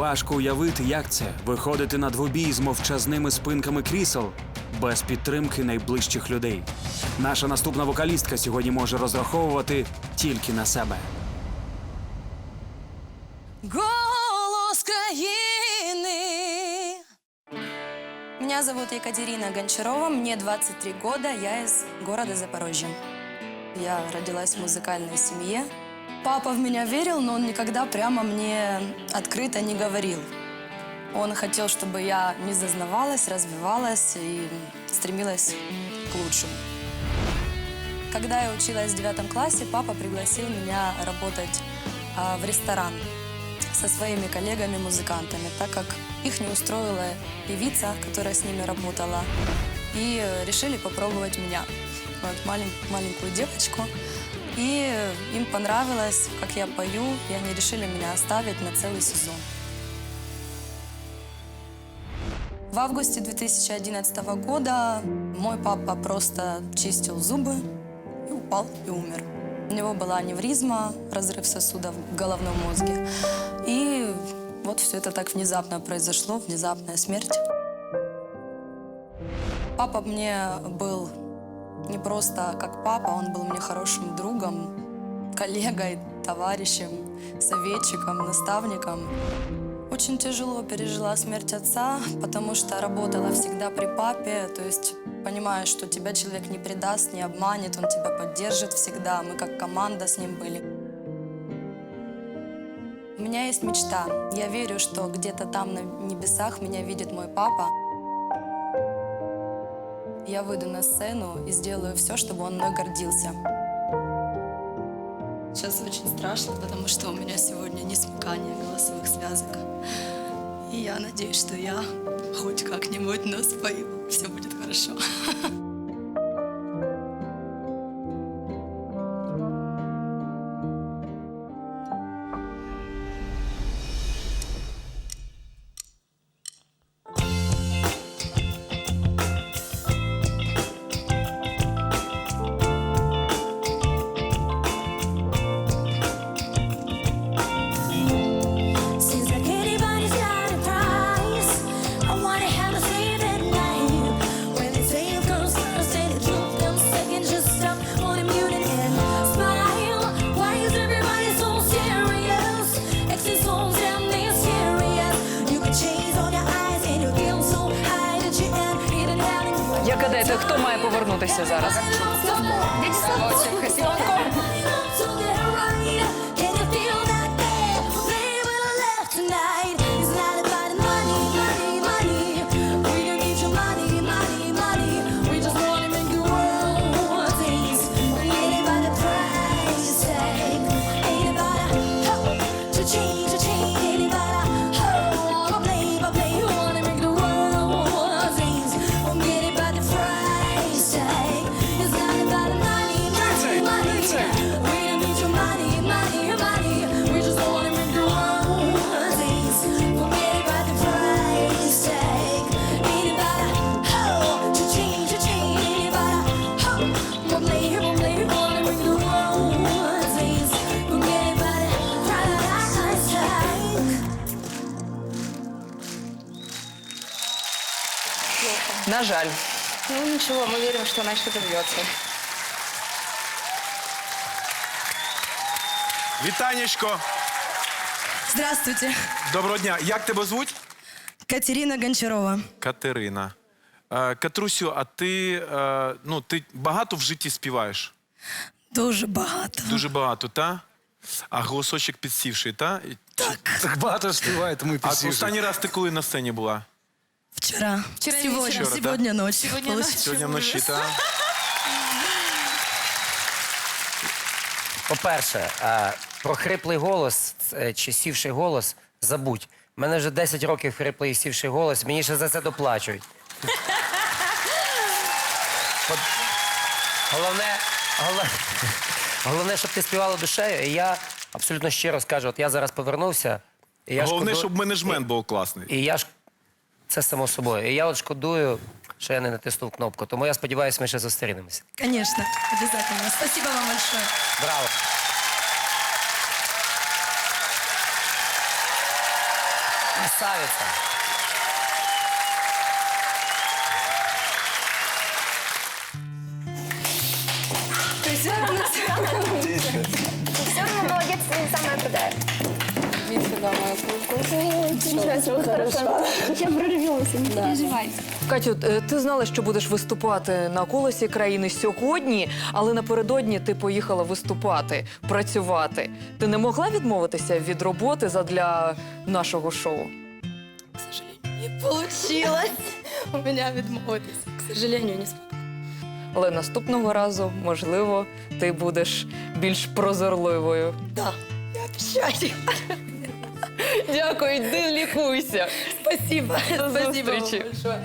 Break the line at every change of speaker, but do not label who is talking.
Важко уявити, як це виходити на двобій з мовчазними спинками крісел без підтримки найближчих людей. Наша наступна вокалістка сьогодні може розраховувати тільки на себе.
Голос країни. Меня зовут Екатерина Гончарова, мне 23 года, я из города Запорожье. Я родилась в музыкальной семье. Папа в меня верил, но он никогда прямо мне открыто не говорил. Он хотел, чтобы я не зазнавалась, развивалась и стремилась к лучшему. Когда я училась в девятом классе, папа пригласил меня работать а, в ресторан со своими коллегами-музыкантами, так как их не устроила певица, которая с ними работала, и э, решили попробовать меня, вот, малень- маленькую девочку. И им понравилось, как я пою, и они решили меня оставить на целый сезон. В августе 2011 года мой папа просто чистил зубы и упал и умер. У него была аневризма, разрыв сосудов в головном мозге. И вот все это так внезапно произошло, внезапная смерть. Папа мне был не просто как папа, он был мне хорошим другом, коллегой, товарищем, советчиком, наставником. Очень тяжело пережила смерть отца, потому что работала всегда при папе, то есть понимаешь, что тебя человек не предаст, не обманет, он тебя поддержит всегда. Мы как команда с ним были. У меня есть мечта. Я верю, что где-то там на небесах меня видит мой папа. Я выйду на сцену и сделаю все, чтобы он мной гордился. Сейчас очень страшно, потому что у меня сегодня не смыкание голосовых связок. И я надеюсь, что я хоть как-нибудь, но спою. Все будет хорошо.
хто має повернутися зараз?
Can
На жаль.
Ну ничего, мы верим, что она что-то добьется.
Вітанечко,
Здравствуйте,
доброго дня. Як тебе звуть?
Катерина Гончарова.
Катерина. Е, Катрусю, а ти, е, ну, ти багато в житті співаєш?
Дуже багато.
Дуже багато, та? А голосочок підсівший, та? І-
Так багато співає, тому і
А останній раз ти коли на сцені була?
Вчера.
Вчера
сегодня,
вечером.
Вчера,
сегодня ночь.
Сегодня ночью.
Сьогодні вночі?
По-перше, е, про хриплий голос е, чи сівший голос забудь. У мене вже 10 років хриплий і сівший голос, мені ще за це доплачують. Головне, головне, головне, щоб ти співала душею. І я абсолютно щиро скажу, от я зараз повернувся. І я
Головне,
шкоду-
щоб менеджмент був класний.
І я ж це само собою. І я от шкодую, що я не натиснув кнопку. Тому я сподіваюся, ми ще зустрінемося.
Конечно, обязательно. Спасибо вам большое.
Браво! Красавиця.
Все
Катю, е, ти знала, що будеш виступати на колесі країни сьогодні, але напередодні ти поїхала виступати, працювати. Ти не могла відмовитися від роботи задля нашого шоу?
К сожалению, не получилось у меня відмовитися. К сожалению, не смогла.
Але наступного разу, можливо, ти будеш більш прозорливою.
Да, я обещаю.
Дякую, йди лікуйся.
Спасибо.
До
Спасибо вам большое.